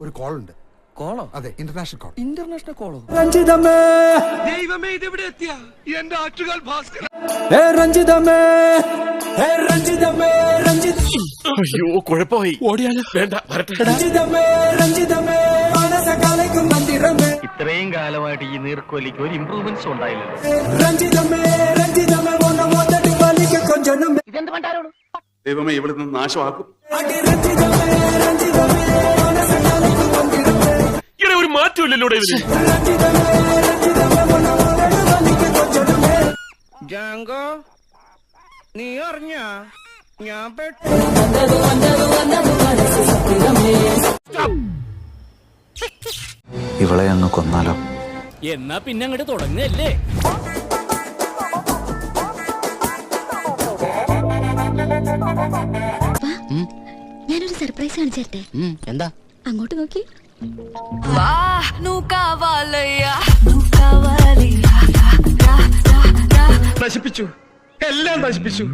ഒരു കോൾ ഉണ്ട് കോളോ? അതെ ഇന്റർനാഷണൽ കോൾ ഇന്റർനാഷണൽ കോളോ രഞ്ജിതമ്മേ ദൈവമേ ഇതെവിടെ എത്തിയ? എന്റെ ആറ്റുകാൽ ഭാസ്കരൻ രഞ്ജിതമ്മേ രഞ്ജിതമ്മേ ഹേ രഞ്ജിതമ്മേ രഞ്ജിത അയ്യോ കുഴപ്പമായി. ഓടിയാലോ? വേണ്ട വരട്ടെ. രഞ്ജിതമ്മേ രഞ്ജിതമ്മേ മനസ്സ കലക്കും മന്ദിരമേ. ഇത്രയും കാലമായിട്ട് ഈ നീർക്കോലിക്ക് ഒരു ഇമ്പ്രൂവ്മെന്റ്സ് ഉണ്ടായില്ലല്ലോ. രഞ്ജിതമ്മേ രഞ്ജിതമേ ഒന്ന മൊത്തത്തിൽ വലിക്ക കൊഞ്ചനും ദൈവമേ ഇവിടുന്ന് നാശമാക്കും. അടി രഞ്ജിതമേ രഞ്ജിതമേ. മനസ്സ കലക്കും മന്ദിരമേ ഇവിടെ ഒരു മാറ്റമില്ലല്ലോ ഇതിന് രഞ്ജിതമേ രഞ്ജിതമേ ഒന്ന മൊത്തത്തിൽ വലിക്ക കൊഞ്ചനുമേ ജാങ്കോ നീ അറിഞ്ഞ? ഞാൻ ഇവളെ അങ്ങ് കൊന്നാലോ? എന്നാ പിന്നെ അങ്ങോട്ട് തുടങ്ങല്ലേ? ഞാനൊരു സർപ്രൈസ് കാണിച്ചേട്ടെ എന്താ? അങ്ങോട്ട് നോക്കി. നശിപ്പിച്ചു. എല്ലാം നശിപ്പിച്ചു.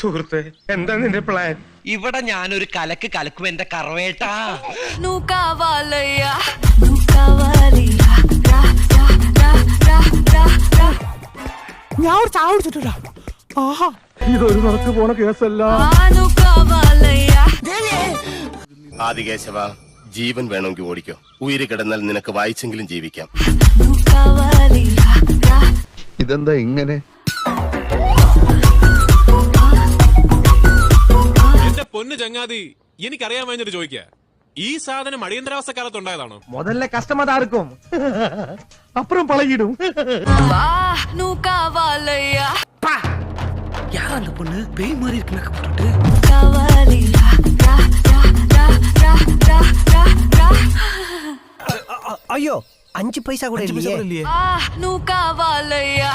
സുഹൃത്തെ എന്താ നിന്റെ പ്ലാൻ ഇവിടെ ഞാനൊരു കലക്ക് കലക്കും എന്റെ കറവേട്ടാ. ഞാൻ ഒരു ചാവടിച്ചിട്ടില്ല ആഹാ. ഇതൊരു നടക്ക് പോണ കേസല്ല. ആദികേശവ ജീവൻ വേണമെങ്കിൽ ഓടിക്കോ. ഉയര് കിടന്നാൽ നിനക്ക് വായിച്ചെങ്കിലും ജീവിക്കാം. ഇതെന്താ ഇങ്ങനെ? എന്റെ പൊന്നു ചങ്ങാതി എനിക്കറിയാൻ വേണ്ടിട്ട് ചോദിക്കാ. ഈ സാധനം അടിയന്തരാവസ്ഥ കാലത്ത് ഉണ്ടായതാണോ? മുതല്ല കസ്റ്റമർ ആർക്കും? അപ്പുറം പളകിടും யார் அந்த பொண்ணு பேய் மாதிரி இருக்கு மேக்கப் போட்டுட்டு కావాలి రా రా రా రా రా రా రా അയ്യോ അഞ്ച് പൈസ കൂടെ ഇല്ലേ ആ నువ్వు కావాలయ్యా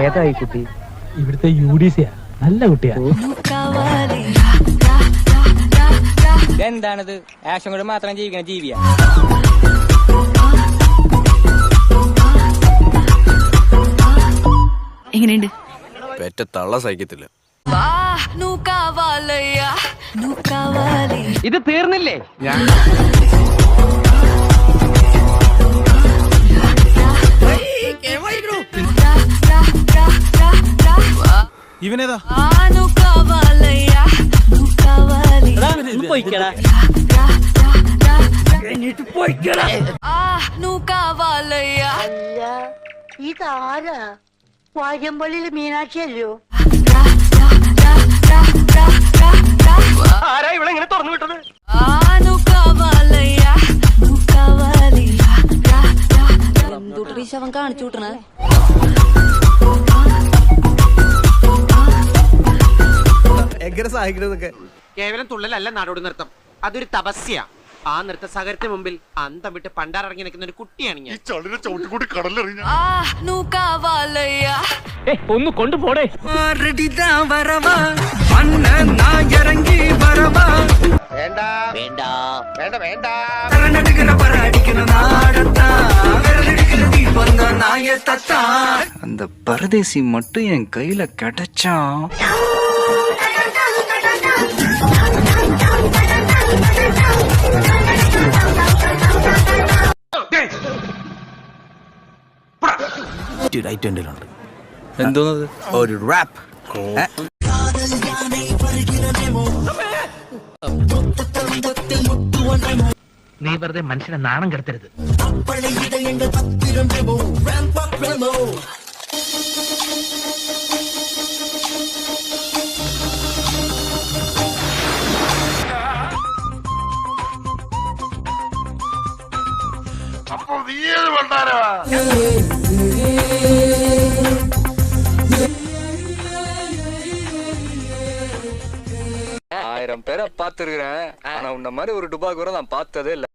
ഏതായി കുട്ടി ഇവിടുത്തെ യു ഡി സിയാ നല്ല കുട്ടിയാ నువ్వు కావాలి రా రా రా రా రా എന്താണിത് ആക്ഷൻ കൊണ്ട് മാത്രം ജീവിക്കണ ജീവിയാ എങ്ങനെയുണ്ട് ഒറ്റ തള്ള സഹിക്കത്തില്ല ഇത് തീർന്നില്ലേ ഇവനേതാ ആ ഇതാരാ വാര്യമ്പള്ളിയിലെ മീനാക്ഷി അല്ലയോ? ആരാ ഇവിടെ ഇങ്ങനെ തുറന്നു വിട്ടത്? എന്തൂട്ടീ ശവം കാണിച്ചു വിട്ടണ? എങ്ങനെ സഹായിക്കണതൊക്കെ കേവലം തുള്ളലല്ല നാടോടി നൃത്തം. അതൊരു തപസ്യ. ആ നൃത്ത സഹകരത്തിന് മുമ്പിൽ അന്തം വിട്ട് പണ്ടാറിറങ്ങി നിൽക്കുന്ന ഒരു കുട്ടിയാണ് ഞാൻ ചളിയുടെ ചവിട്ടിക്കൂടി കടലിറങ്ങി ഒന്ന് കൊണ്ടുപോടേ വരവാ ഇറങ്ങി വരവാ വേണ്ട വേണ്ട വേണ്ട വേണ്ട அந்த பரதேசி மட்டும் என் கையில கிடைச்சா റൈറ്റ് ഹാൻഡിലുണ്ട് എന്തോന്നത്? ഒരു റാപ്പ് നീ വെറുതെ മനുഷ്യനെ നാണം കെടുത്തരുത്. അപ്പൊ നീ ഏത് പണ്ടാരാ பேரை பார்த்துருக்கிறேன். ஆனா உன்ன மாதிரி ஒரு டுபாக்கூரை நான் பார்த்ததே இல்ல.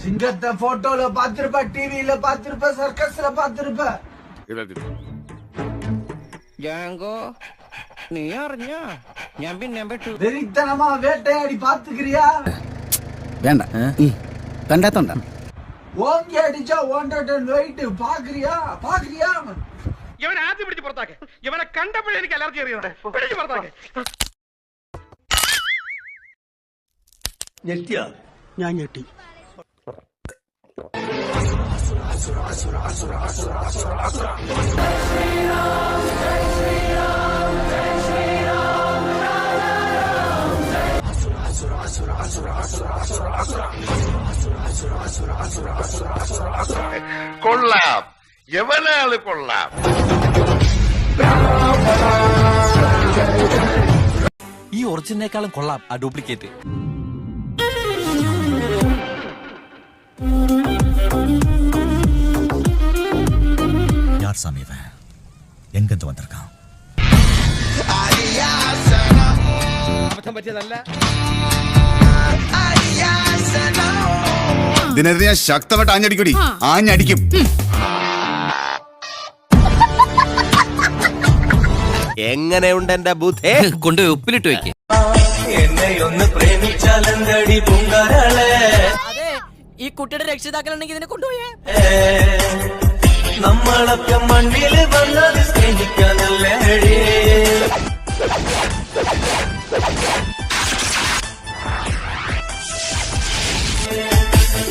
சிங்கத்தை போட்டோல பாத்திருப்ப டிவியில பாத்திருப்ப சர்க்கஸ்ல பாத்திருப்ப ஜாங்கோ நீ யாரு냐 நம்பி நம்பிட்டு வெறித்தனமா வேட்டையாடி பாத்துக்கிறியா வேண்டாம். கண்டா தொண்டா ஓங்கி அடிச்சா ஒன்றரை டன் வெயிட் பாக்குறியா பாக்குறியா இவனை ஆத்து பிடிச்சு புறத்தாக்க இவனை கண்டபடி எனக்கு எல்லாரும் தெரியும். പുറത്താക്കെ ഞാൻ ഞെട്ടി. കൊള്ളാം. എവനാൾ കൊള്ളാം? ഈ ഒറിജിനേക്കാളും കൊള്ളാം ആ ഡ്യൂപ്ലിക്കേറ്റ് யார் சாமி இவன் எங்கிருந்து வந்திருக்கான் ഇതിനെതിരെ ഞാൻ ശക്തമായിട്ട് ആഞ്ഞടിക്കൂടി ആഞ്ഞടിക്കും എങ്ങനെയുണ്ട് എന്റെ ബുദ്ധേ കൊണ്ടുപോയി ഉപ്പിലിട്ട് വെക്ക് എന്നെ ഒന്ന് പ്രേമിച്ചാലെന്തടി പൂങ്കാരളെ അതെ ഈ കുട്ടിയുടെ രക്ഷിതാക്കളുണ്ടെങ്കിൽ ഇതിനെ കൊണ്ടുപോയേ? നമ്മളൊക്കെ മണ്ണിൽ വന്നത് സ്നേഹിക്കാനല്ലേ?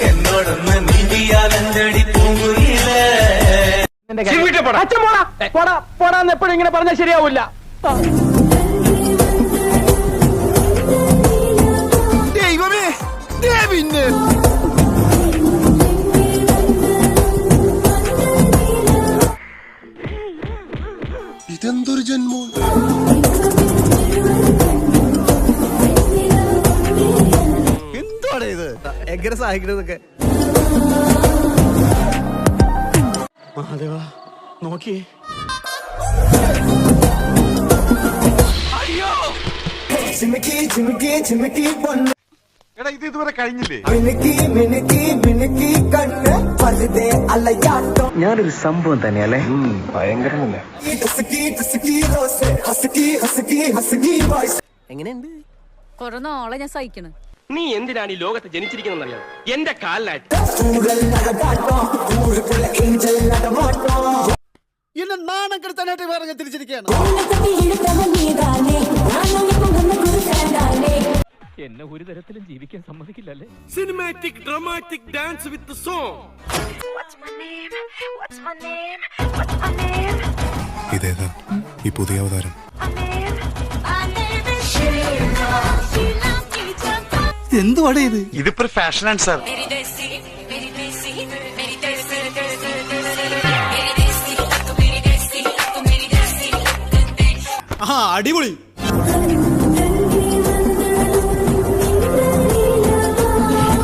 എന്നോടൊന്ന് പൂങ്കുയിലേ? പോടാ. പോടാന്ന് എപ്പോഴും ഇങ്ങനെ പറഞ്ഞാൽ ശരിയാവില്ല ഇതെന്തൊരു ജന്മം? എന്തുവാണ് ഇത്? എങ്ങനെ സഹായിക്കണതൊക്കെ? നോക്കിയേ. ചിമിക്കി ചിമിക്കി ചിമിക്കി പൊന്ന് എടാ ഇത് ഇതുവരെ കഴിഞ്ഞില്ലേ? ഞാനൊരു സംഭവം തന്നെയല്ലേ? ഭയങ്കരമല്ല? എങ്ങനെയുണ്ട്? കൊറേ നാളെ ഞാൻ സഹിക്കണ്. നീ എന്തിനാണ് ഈ ലോകത്ത് ജനിച്ചിരിക്കുന്ന എന്റെ കാലിലായിട്ട് എന്നെ നാണം കെടുത്താനായിട്ട് പറഞ്ഞ് തിരിച്ചിരിക്കുകയാണ്. എന്നെ ഒരു തരത്തിലും ജീവിക്കാൻ സമ്മതിക്കില്ലല്ലേ? Cinematic dramatic dance with song ഇതേതാ? ഈ പുതിയ അവതാരം. എന്തുവാടേ ഇത്? ഇതിപ്പോ ആണ് സാർ. ആ അടിപൊളി.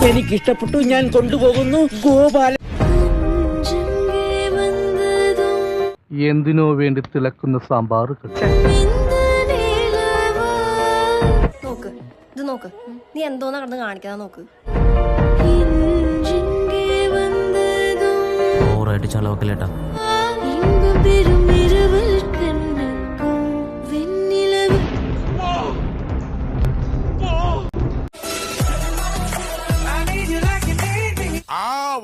എനിക്ക് ഇഷ്ടപ്പെട്ടു ഞാൻ കൊണ്ടുപോകുന്നു. ഗോപാല എന്തിനോ വേണ്ടി തിളക്കുന്ന സാമ്പാർ നോക്ക് ഇത് നോക്ക്. നീ എന്തോന്നാ കടന്ന് കാണിക്കാതെ നോക്ക്. ചളവക്കല്ലേട്ടാ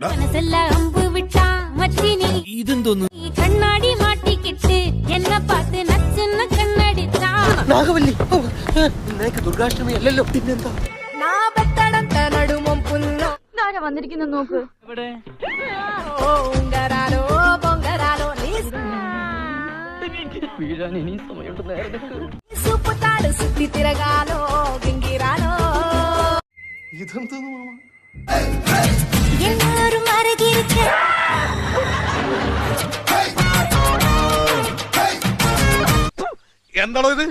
എന്താ അത്ഭുതം വാടാ ഇതെന്തോന്നു? കണ്ണാടി മാട്ടിക്കിട്ട് എന്നെ പാത്ത് നച്ചെന്ന് കണ്ണടിച്ചാ. നാഗവല്ലി നിനക്ക് ദുർഗാഷ്ടമി അല്ലല്ലോ. പിന്നെന്താ? വന്നിരിക്കുന്ന നോക്ക്? സുപ്പത്താട് സുത്തി തിരകാലോ ഗംഗീരാലോ എല്ലാരും അരകിരിക്ക എന്താണോ ഇത്?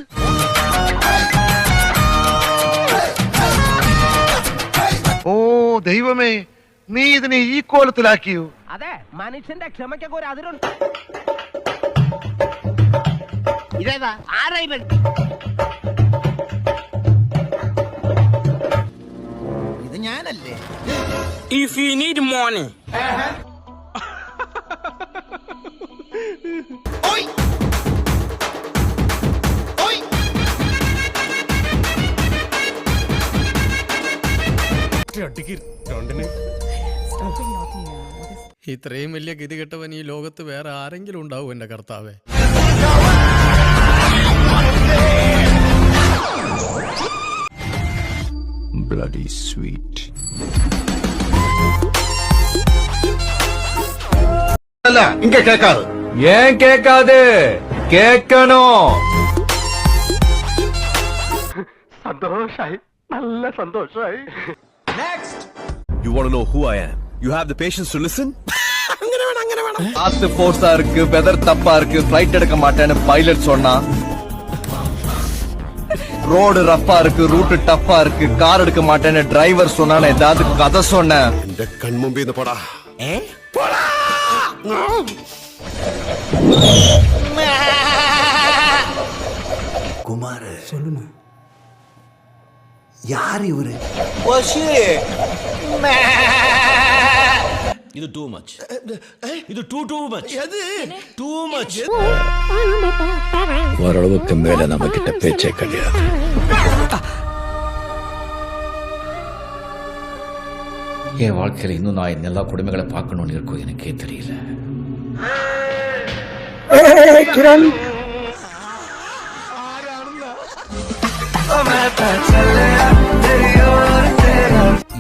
ഓ ദൈവമേ നീ ഇതിനെ ഈ കോലത്തിലാക്കിയോ? അതെ മനുഷ്യന്റെ ക്ഷമയ്ക്കൊക്കെ ഒരു അതിരുണ്ട്. ഇതേതാ? ആരാ ഇത് you need if you need money ഇത്രയും വലിയ ഗതികെട്ടവൻ ഈ ലോകത്ത് വേറെ ആരെങ്കിലും ഉണ്ടാവും എന്റെ കർത്താവേ. இங்க கேட்காது ஏன் கேட்காது கேட்கணும் சந்தோஷாய் நல்ல சந்தோஷாய் you want know who I am you have the patience to listen காத்து போர்ஸா இருக்கு வெதர் தப்பா இருக்கு ஃபிளைட் எடுக்க மாட்டேன்னு பைலட் சொன்னா ரோடு ரஃபா இருக்கு ரூட்டு டஃபா இருக்கு. கார் எடுக்க மாட்டேன்னு டிரைவர் சொன்னான ஏதாவது கதை சொன்னேன் இந்த கண் மும்பி இந்த படா. குமார. சொல்லுங்க. யார் இவரு? ഇത് ടൂ മച്ച് ഇത് too too much too much ஓரளவுக்கு மேல நம்ம கிட்ட பேச்சே கிடையாது என் வாழ்க்கையில இன்னும் நான் இந்த எல்லா கொடுமைகளை பார்க்கணும்னு இருக்கும் எனக்கே தெரியல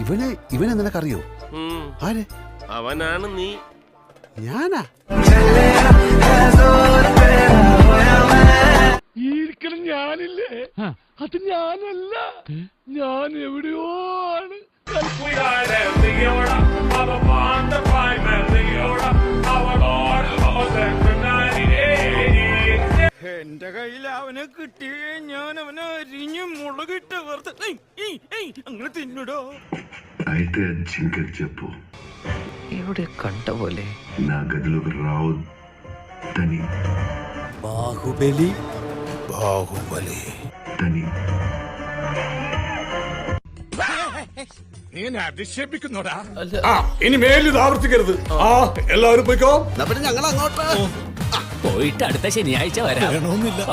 ഇവനെ ഇവനെ നിനക്കറിയോ ആരെ അവനാണ് നീ. ഞാനാ? ഇരിക്കണം ഞാനില്ലേ? അത് ഞാനല്ല. ഞാൻ എവിടെയോ ആണ്. എന്റെ കയ്യിൽ അവനെ കിട്ടിയേ ഞാൻ അവനെ അരിഞ്ഞ് മുളകിട്ട് വെറുതെ. ഏയ്, ഏയ്, ഏയ്, അങ്ങനെ തിന്നിടോ? എവിടെ കണ്ട പോലെ? തനി. ബാഹുബലി. ബാഹുബലി. തനി. അതിശയിപ്പിക്കുന്നോടാ ഇനി മേലിത് ആവർത്തിക്കരുത്. ആ എല്ലാവരും പോയിക്കോ. ഞങ്ങൾ അങ്ങോട്ട് പോയിട്ട് അടുത്ത ശനിയാഴ്ച വരാം. വേണമെന്നില്ല